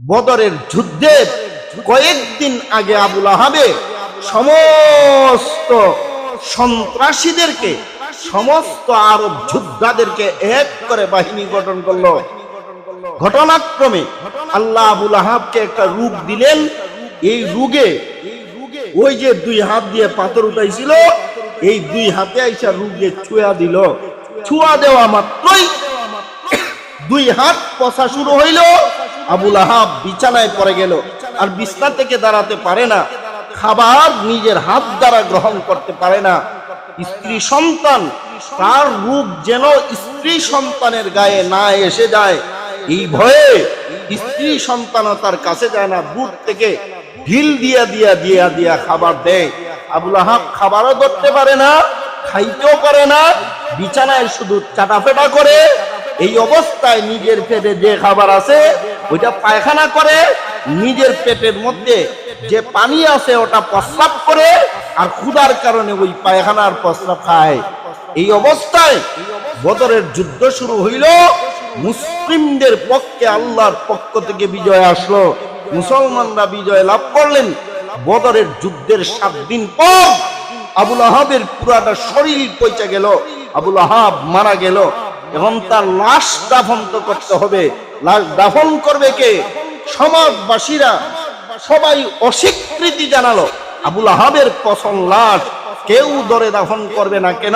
বদরের যুদ্ধে কয়েকদিন আগে আবুল আহাবে সমস্ত সন্ত্রাসীদেরকে, সমস্ত আরব যোদ্ধাদেরকে এক করে বাহিনী গঠন করল। ঘটনাক্রমে আল্লাহ আবুল আহাবকে একটা রূপ দিলেন। এই রুগে ওই যে দুই হাত দিয়ে পাথর উঠাইছিল, এই দুই হাতে আইসা রুগে ছুঁয়া দিল। ছুঁয়া দেওয়া মাত্রই দুই হাত পচা শুরু হইল। আবুল আহাব বিছানায় পড়ে গেল। আর বিছনা থেকে দাঁড়াতে পারে না। খাবার নিজের হাত দ্বারা গ্রহণ করতে পারে না। স্ত্রী সন্তান, তার রূপ যেন স্ত্রী সন্তানের গায়ে না এসে যায়। এই ভয়ে স্ত্রী সন্তানও তার কাছে যায় না। দূর থেকে ঢিল দিয়া দিয়া দিয়া দিয়া খাবার দেয়। আবুল আহাব খাবারও ধরতে পারে না, খাইতেও পারে না। বিছানায় শুধু চাটাফেটা করে এই অবস্থায় নিজের পেটে যে খাবার আছে, ওইটা পায়খানা করে, নিজের পেটের মধ্যে যে পানি আছে ওটা প্রস্রাব করে, আর ক্ষুধার কারণে ওই পায়খানার প্রস্রাব খায়। এই অবস্থায় বদরের যুদ্ধ শুরু হইল। মুসলিমদের পক্ষে আল্লাহর পক্ষ থেকে বিজয় আসলো। মুসলমানরা বিজয় লাভ করলেন। বদরের যুদ্ধের সাত দিন পর আবুল আহাবের পুরাটা শরীর পচে গেল। আবুল আহাব মারা গেল। এখন তার লাশ দাফন তো করতে হবে। লাশ দাফন করবে কে? সমাজবাসীরা। সবাই অস্বীকৃতি জানালো। আবুল আহাবের পছন্দ লাশ কেউ দরে দাফন করবে না কেন?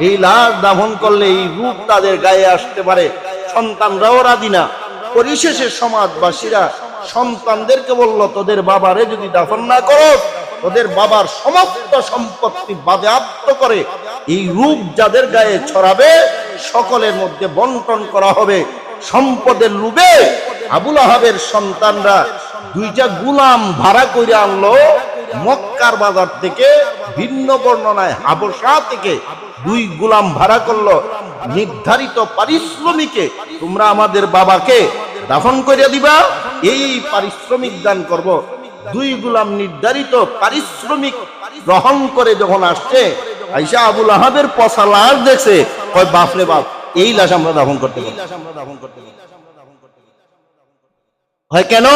এই লাশ দাফন করলে এই রূপ তাদের গায়ে আসতে পারে। সন্তানরাও রাজি না। পরিশেষে সমাজবাসীরা সন্তানদেরকে বলল, তোদের বাবারে যদি দাফন না করো তোদের বাবার সমস্ত সম্পত্তি বাজেয়াপ্ত করে এই রূপ যাদের গায়ে ছড়াবে, সকলের মধ্যে বন্টন করা হবে। সম্পদের লুবে আবুল আহাবের সন্তানরা দুইটা গুলাম ভাড়া করে আনলো মক্কার বাজার থেকে, ভিন্ন বর্ণনায় হাবসা থেকে দুই গুলাম ভাড়া করল। নির্ধারিত পারিশ্রমিকে তোমরা আমাদের বাবাকে দাফন করে দিবা, এই পারিশ্রমিক দান করব। দুই গুলাম নির্ধারিত পারিশ্রমিক গ্রহণ করে যখন আসছে, আইসা আবুল আহাবের পচা লাশ দেখছে, কয় বাপরে বাপ, এই লাশ আমরা দাফন করতে পারি হয় কেন?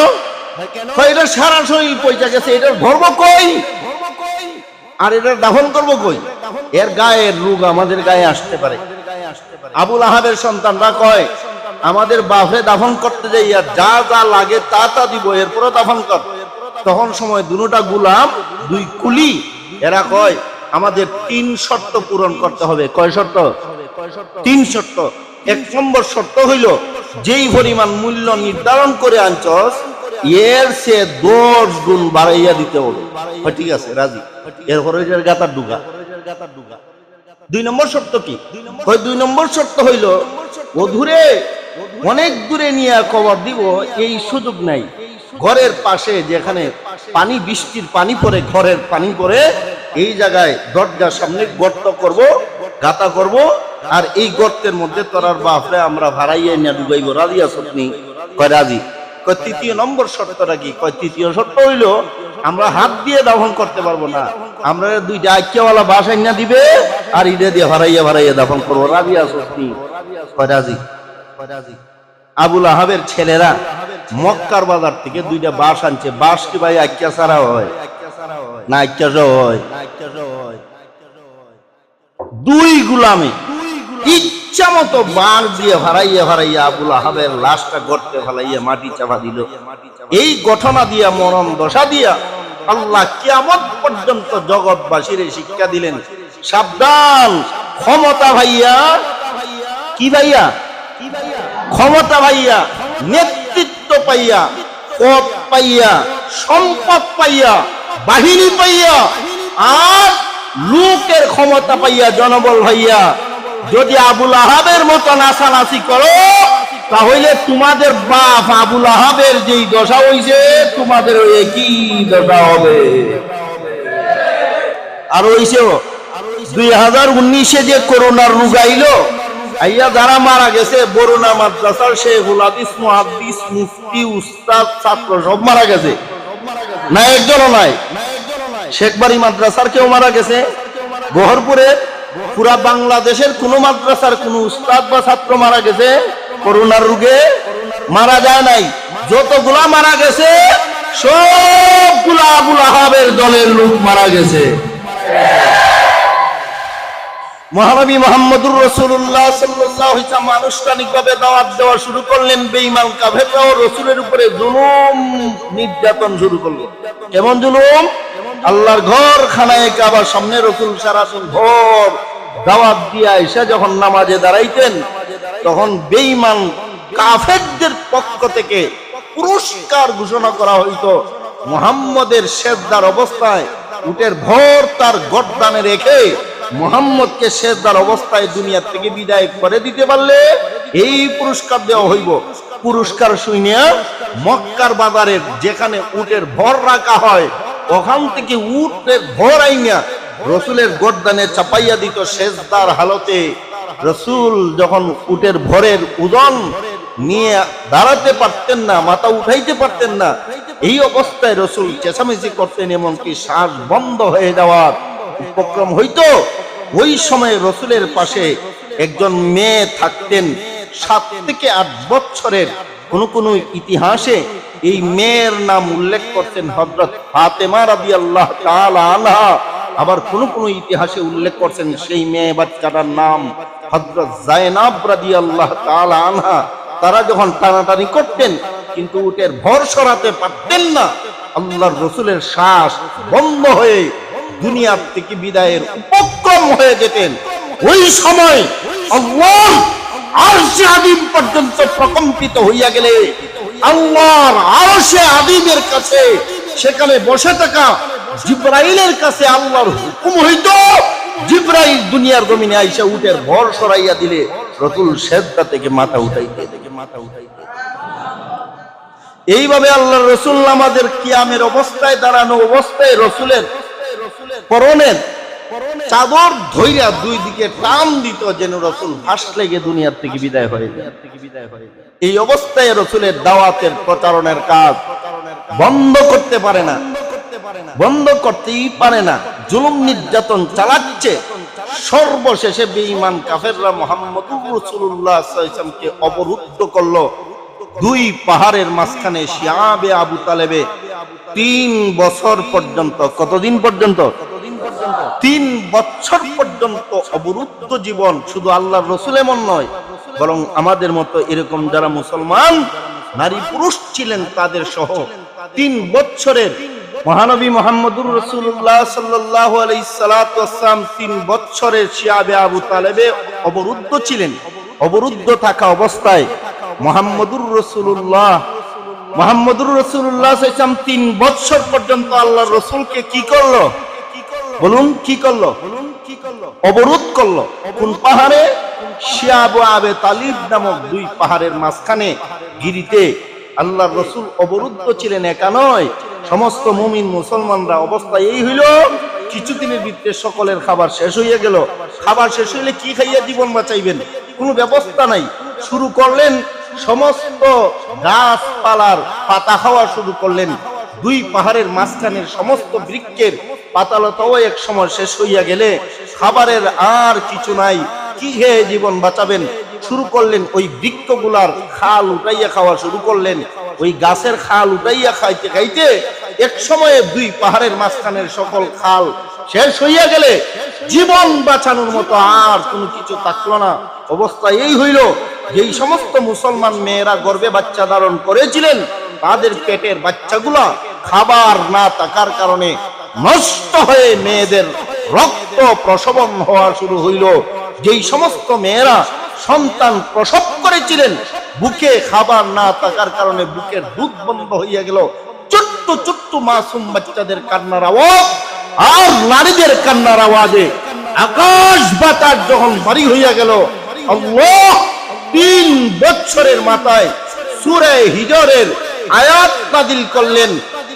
এটা সারা শরীর পয়সা গেছে, এটার ধর্ম কই? আর এটা দাফন করব কই? এর গায়ের রোগ আমাদের গায়ে আসতে পারে। আবুল আহাবের সন্তানরা কয়, আমাদের বাপরে দাফন করতে যাই, আর যা যা লাগে তা তা দিব এরপরে দাফন কর। তখন সময় দুটা গুলাম, দুই কুলি, এরা কয়, আমাদের তিন শর্ত পূরণ করতে হবে। কয় শর্ত? তিন শর্ত। এক নম্বর শর্ত হইল, যেই পরিমাণ মূল্য নির্ধারণ করে আনছস, এর সে দশ গুণ বাড়াইয়া দিতে হবে। ঠিক আছে, রাজি? এরপরে গাতার ডুগা। দুই নম্বর শর্ত কি? দুই নম্বর শর্ত হইল, অধুরে, অনেক দূরে নিয়ে কবর দিব, এই সুযোগ নাই। ঘরের পাশে যেখানে পানি, বৃষ্টির পানি পড়ে, ঘরের পানি পড়ে, এই জায়গায় দরজার সামনে গর্ত করব গাতা করব, আর এই গর্তের মধ্যে তোরার বাপরে আমরা ভাড়াইয়া নিয়ে ডুবাইব। রাজি আসনি কয় রাজি? কয় তৃতীয় নম্বর শর্তটা কি? কয় তৃতীয় শর্ত হইল, আমরা হাত দিয়ে দাফন করতে পারব না। আমরা দুইটা আইকিয়াওয়ালা বাসায় না দিবে, আর ইটা দিয়ে ভাড়াইয়া ভাড়াইয়া দাফন করব। রাজি আসনি কয় রাজি? কয় রাজি? আবুল আহাবের ছেলেরা মক্কার বাজার থেকে দুইটা বাস আনছে। বাস কি ভাই আজ্ঞা সারা হয়? না আজ্ঞা হয়। দুই গুলামে ইচ্ছা মতো বাঁশ দিয়ে ভাড়াইয়া ভাড়াইয়া আবুল আহাবের লাশটা গর্তে ফেলাইয়া মাটি চাপা দিল। এই ঘটনা দিয়া, মরণ দশা দিয়া আল্লাহ কিয়ামত পর্যন্ত জগৎবাসীর শিক্ষা দিলেন, সাবধান, ক্ষমতা ভাইয়া। কি ভাইয়া? ক্ষমতা ভাইয়া নেতৃত্ব পাইয়া পদ পাইয়া, সম্পদ পাইয়া, বাহিনী পাইয়া, আর লোকের ক্ষমতা পাইয়া জনবল ভাইয়া, যদি আবুল আহাবের মতো নাচানাচি করো, তাহলে তোমাদের বাপ আবুল আহাবের যেই দশা হইছে, তোমাদের ওই একই দশা হবে। আর হইছে দুই হাজার উনিশে যে করোনার রোগ আইলো আইয়া যারা মারা গেছে, বরুণা মাদ্রাসার শেখুল হাদিস, মুহাদ্দিস, মুফতি, উস্তাদ, ছাত্র, সব মারা গেছে। না একজনও নাই। শেখবাড়ি মাদ্রাসার কেউ মারা গেছে। বহরপুরে পুরা বাংলাদেশের কোন মাদ্রাসার কোন উস্তাদ বা ছাত্র মারা গেছে। করোনার রোগে মারা যায় নাই। যতগুলা মারা গেছে, সবগুলা আবুল আহাবের দলের লোক মারা গেছে। মহানবী মোহাম্মদুর রসুল্লাহ সাল্লাম আনুষ্ঠানিক ভাবে দাওয়াত দেওয়া শুরু করলেন বেইমান কাফেররাও রসুলের উপরে জুলুম নির্যাতন শুরু করল। কেমন জুলুম? আল্লাহর ঘর, খানায় কাবার সামনে রসুল সারাসুল ঘর, দাওয়াত দিয়া এসে যখন নামাজে দাঁড়াইতেন, তখন বেইমান কাফেরদের পক্ষ থেকে পুরস্কার ঘোষণা করা হইতো, মোহাম্মদের শেষদার অবস্থায় উটের ভর তার গর্দানে রেখে মোহাম্মদকে শেষদার অবস্থায় দুনিয়া থেকে বিদায় করে দিতে পারলে এই পুরস্কার দেওয়া হইব। পুরস্কার শুনিয়া মক্কার বাজারের যেখানে উটের ভর রাখা হয়, ওখান থেকে উটের ভর আইনা রসুলের গর্দানে চাপাইয়া দিত শেষদার হালতে। রসুল যখন উটের ভরের উদন নিয়ে দাঁড়াতে পারতেন না, মাথা উঠাইতে পারতেন না, এই অবস্থায় রসুল চেঁচামেচি করতেন, এমনকি শ্বাস বন্ধ হয়ে যাওয়ার উপক্রম হইতো, ওই সময় রসুলের পাশে একজন মেয়ে থাকতেন। সাত থেকে আট বছরের কোন কোন ইতিহাসে এই মেয়ের নাম উল্লেখ করতেন হজরত ফাতেমা রাদি আল্লাহ আবার কোন কোন ইতিহাসে উল্লেখ করছেন সেই মেয়ে বাচ্চাটার নাম হজরত জায়নাব রাদি আল্লাহ আনহা। তারা যখন টানাটানি করতেন, কিন্তু উটের ভর সরাতে পারতেন না। আল্লাহর রসুলের শ্বাস বন্ধ হয়ে দুনিয়ার থেকে বিদায়ের উপক্রম হয়ে যেতেন। ওই সময় পর্যন্ত প্রকম্পিত হইয়া গেলে আল্লাহর আদিমের কাছে, সেখানে বসে থাকা জিব্রাইলের কাছে আল্লাহর হুকুম হইতো, জিব্রাইল দুনিয়ার জমিনে ভর সরাইয়া দিলে, রতুল সেদ্দা থেকে মাথা উঠাইতে। থেকে মাথা উঠাইতে এইভাবে আল্লাহ রসুল আমাদের কিয়ামের অবস্থায়, দাঁড়ানো অবস্থায় রসুলের পরনের চাদর ধৈরা দুই দিকে টান দিত যেন রসুল ফাঁস লেগে দুনিয়ার থেকে বিদায় হয়ে যায়। এই অবস্থায় রসুলের দাওয়াতের প্রচারণের কাজ বন্ধ করতে পারে না। বন্ধ করতেই পারে না। জুলুম নির্যাতন চালাচ্ছে। সর্বশেষে বেঈমান কাফেররা মোহাম্মদুর রসুল্লাহকে অবরুদ্ধ করল। দুই পাহাড়ের মাঝখানে শিয়াবে আবু তালেবে তিন বছর পর্যন্ত কতদিন পর্যন্ত? তিন বছর পর্যন্ত অবরুদ্ধ জীবন শুধু আল্লাহ রসুল এমন নয়, বরং আমাদের মতো এরকম যারা মুসলমান, নারী পুরুষ ছিলেন তাদের সহ তিন বছরের মহানবী মোহাম্মদুর রসুল্লাহ সাল্লাহ আলাইসালাম তিন বছরের শিয়াবে আবু তালেবে অবরুদ্ধ ছিলেন। অবরুদ্ধ থাকা অবস্থায় মোহাম্মদুর রসুল্লাহ মোহাম্মদুর রসুল্লাহ তিন বছর পর্যন্ত আল্লাহ রসুলকে কি করল? বলুন, কি করল? অবরোধ করল। কোন পাহাড়ে? শিয়াবু আবে তালিব নামক দুই পাহাড়ের মাঝখানে গিরিতে। আল্লাহ রসুল অবরুদ্ধ ছিলেন একা নয়। সমস্ত মুমিন মুসলমানরা অবস্থা এই হইল, কিছুদিনের ভিতরে সকলের খাবার শেষ হইয়া গেল। খাবার শেষ হইলে কি খাইয়া জীবন বাঁচাইবেন? কোনো ব্যবস্থা নাই। শুরু করলেন, সমস্ত গাছপালার পাতা খাওয়া শুরু করলেন। দুই পাহাড়ের মাঝখানের সমস্ত বৃক্ষের পাতালতাও এক সময় শেষ হইয়া গেলে খাবারের আর কিছু নাই। কি খেয়ে জীবন বাঁচাবেন? শুরু করলেন ওই বৃক্ষগুলার খাল উঠাইয়া খাওয়া শুরু করলেন। ওই গাছের খাল উঠাইয়া খাইতে খাইতে এক সময়ে দুই পাহাড়ের মাঝখানের সকল খাল শেষ হইয়া গেলে জীবন বাঁচানোর মতো আর কোনো কিছু থাকল না। অবস্থা এই হইল, যেই সমস্ত মুসলমান মেয়েরা গর্বে বাচ্চা ধারণ করেছিলেন, তাদের পেটের বাচ্চাগুলা খাবার না থাকার কারণে নষ্ট হয়ে মেয়েদের রক্ত প্রসবন হওয়া শুরু হইল। যেই সমস্ত মেয়েরা সন্তান প্রসব করেছিলেন, বুকে খাবার না থাকার কারণে বুকের দুধ বন্ধ হইয়া গেল। ছোট্ট ছোট্ট মাসুম বাচ্চাদের কান্নার আওয়াজ আর নারীদের কান্নার আওয়াজে আকাশ বাতাস যখন বাড়ি হইয়া গেল তিন বছরের মাথায় সুরে হিজরের আয়াত নাদিল করলেন।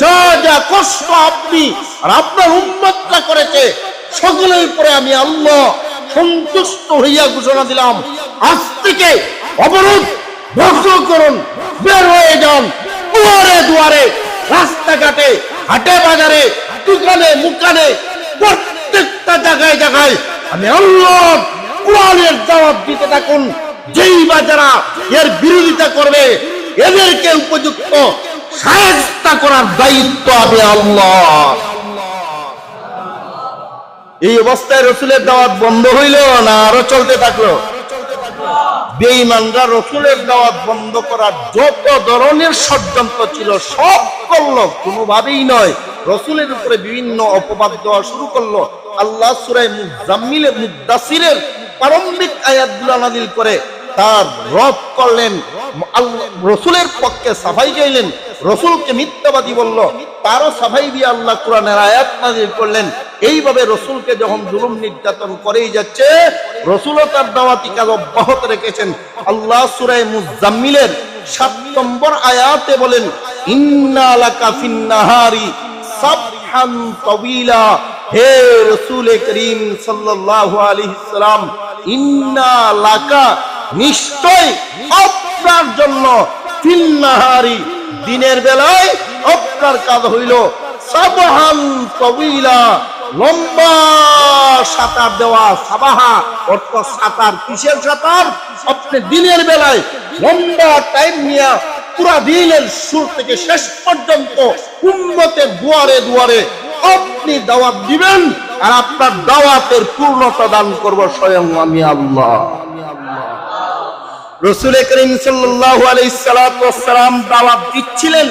যা যা কষ্ট আপনি আর আপনার উন্মতটা করেছে, সকলের উপরে আমি আল্লাহ সন্তুষ্ট হইয়া ঘোষণা দিলাম। আজ থেকে অবরোধ ধ্বংস করুন, বের হয়ে যান, দুয়ারে দুয়ারে, রাস্তাঘাটে, হাটে বাজারে, দোকানে মুকানে, প্রত্যেকটা জায়গায় জায়গায় আমি আল্লাহ কোরআনের জবাব দিতে থাকুন। যেই বা যারা এর বিরোধিতা করবে, এদেরকে উপযুক্ত সাহায্য করার দায়িত্ব আমি আল্লাহ। এই অবস্থায় রসুলের দাওয়াত বন্ধ হইল না আরও চলতে থাকল? বেঈমানরা রসুলের দাওয়াত বন্ধ করার যত ধরনের ষড়যন্ত্র ছিল, সব করল, কোনোভাবেই নয়। রসুলের উপরে বিভিন্ন অপবাদ দেওয়া শুরু করল। আল্লাহ সুরাই মুজাম্মিলে মুদাসিরের প্রারম্ভিক আয়াতগুলো নাজিল করে তার রদ করলেন রসুলের পক্ষে সাফাই গাইলেন রসুলকে মিথ্যাবাদী বলল, তারও সাফাই দিয়ে আল্লাহ কোরআনের আয়াত নাজিল করলেন। এইভাবে রসুলকে যখন জুলুম নির্যাতন করেই যাচ্ছে, রসুলও তার দাওয়াতি কাজ অব্যাহত রেখেছেন। আল্লাহ সুরাই মুজাম্মিলের সাত নম্বর আয়াতে বলেন হে রসুল করিম সাল্লাল্লাহু আলাইহি সাল্লাম, ইন্না লাকা নিশ্চয় আপনার জন্য ফিন্নাহারি দিনের বেলায় আপনার কাজ হইল সাবহান তাওয়িলা লম্বা সাঁতার দেওয়া, সাবাহা অর্থ সাঁতার কিসের সাঁতার? আপনি দিনের বেলায় লম্বা টাইম নিয়ে পুরা দিনের শুরু থেকে শেষ পর্যন্ত উন্নতের দুয়ারে দুয়ারে আপনি দাওয়াত দিবেন আর আপনার দাওয়াতের পূর্ণতা দান করব স্বয়ং আমি আল্লাহ। রসুল করিম সাল্লাতু ওয়াসসালাম দাওয়াত দিচ্ছিলেন।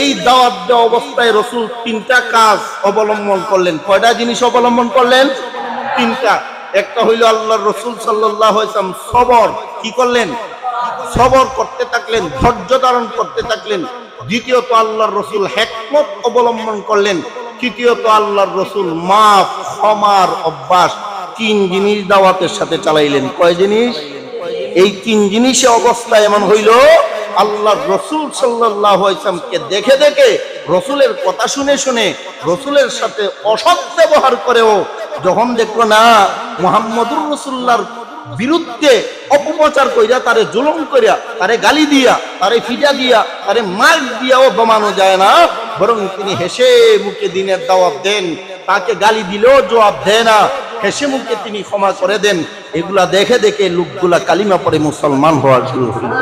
এই দাওয়াত দেওয়া অবস্থায় রসুল তিনটা কাজ অবলম্বন করলেন। কয়টা জিনিস অবলম্বন করলেন? তিনটা। একটা হইল আল্লাহর রসুল সাল্লাম সবর কি করলেন? সবর করতে থাকলেন, ধৈর্য ধারণ করতে থাকলেন। দ্বিতীয়ত আল্লাহর রসুল হেকমত অবলম্বন করলেন। তৃতীয়ত আল্লাহর রসুল মাফ, ক্ষমার অভ্যাস তিন জিনিস দাওয়াতের সাথে চালাইলেন। কয় জিনিস? এই তিন জিনিসে অবস্থা এমন হইল আল্লাহ রসুল সাল্লাহামকে দেখে দেখে, রসুলের কথা শুনে শুনে, রসুলের সাথে অসৎ ব্যবহার করেও যখন দেখল না, মোহাম্মদুর রসুল্লার বিরুদ্ধে অপপ্রচার কইরা তারে জুলুম করিয়া তারে গালি দিয়া, তারে ফিজা দিয়া, তারে মার দিয়াও দমানো যায় না, বরং তিনি হেসে মুখে দিনের দাওয়াত দেন, তাকে গালি দিলেও জবাব দেয় না। হেসে মুখে তিনি ক্ষমা করে দেন। এগুলা দেখে দেখে লোকগুলা কালিমা পরে মুসলমান হওয়ার শুরু হইল